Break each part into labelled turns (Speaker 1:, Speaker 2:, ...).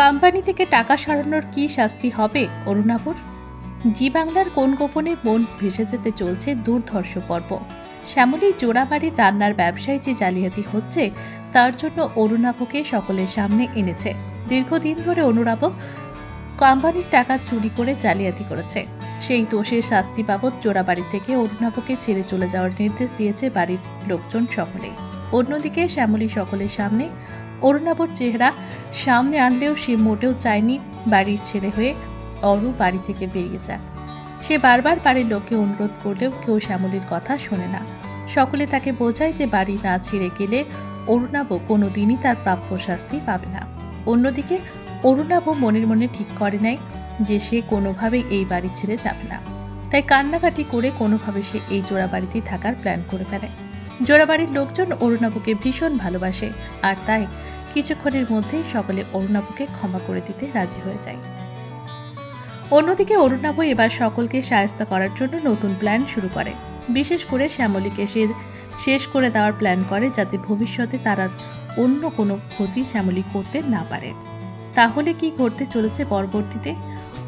Speaker 1: Company থেকে টাকা সরানোর কি শাস্তি হবে, অরুণাপুর? জি বাংলার কোন গোপনে মন ভেসে যেতে চলছে দুর্ধর্ষ পর্ব। শ্যামলী জোড়াবাড়ির রান্নার ব্যবসায় যে জালিয়াতি হচ্ছে, তার জন্য অরুণাভকে সকলের সামনে এনেছে। দীর্ঘদিন ধরে অনুরাব কোম্পানির টাকা চুরি করে জালিয়াতি করেছে। সেই দোষের শাস্তি বাবদ জোড়াবাড়ি থেকে অরুণাভকে ছেড়ে চলে যাওয়ার নির্দেশ দিয়েছে বাড়ির লোকজন সকলে অন্যদিকে শ্যামলী সকলের সামনে অরুণাবর চেহারা সামনে আনলেও সে মোটেও চায়নি বাড়ির ছেলে হয়ে অরু বাড়ি থেকে বেরিয়ে যান সে বারবার বাড়ির লোককে অনুরোধ করলেও কেউ শ্যামলীর কথা শোনে না। সকলে তাকে বোঝায় যে বাড়ি না ছেড়ে গেলে অরুণাব কোনো দিনই তার প্রাপ্য শাস্তি পাবে না। অন্যদিকে অরুণাব মনের মনে ঠিক করে নাই যে সে কোনোভাবেই এই বাড়ি ছেড়ে যাবে না। তাই কান্নাকাটি করে কোনোভাবে সে এই জোড়া বাড়িতেই থাকার প্ল্যান করে ফেলে। জোড়াবাড়ির লোকজন অরুণাবকে ভীষণ ভালোবাসে, আর তাই কিছুক্ষণের মধ্যেই সকলে অরুণাবকে ক্ষমা করে দিতে রাজি হয়ে যায়। অন্যদিকে অরুণাব এবার সকলকে সায়স্তা করার জন্য নতুন প্ল্যান শুরু করে। বিশেষ করে শ্যামলীকে সে শেষ করে দেওয়ার প্ল্যান করে যাতে ভবিষ্যতে তার অন্য কোনো ক্ষতি শ্যামলী করতে না পারে। তাহলে কি করতে চলেছে পরবর্তীতে?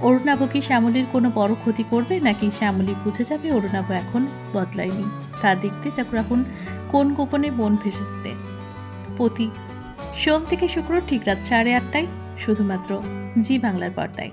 Speaker 1: অরুণাব কি শ্যামলীর কোনো বড় ক্ষতি করবে, নাকি শ্যামলী বুঝে যাবে অরুণাব এখন বদলায়নি? তা দেখতে চাকুর এখন কোন গোপনে বোন ভেসেছে। প্রতি সোম থেকে শুক্র ঠিক রাত সাড়ে আটটায়, শুধুমাত্র জি বাংলার পর্দায়।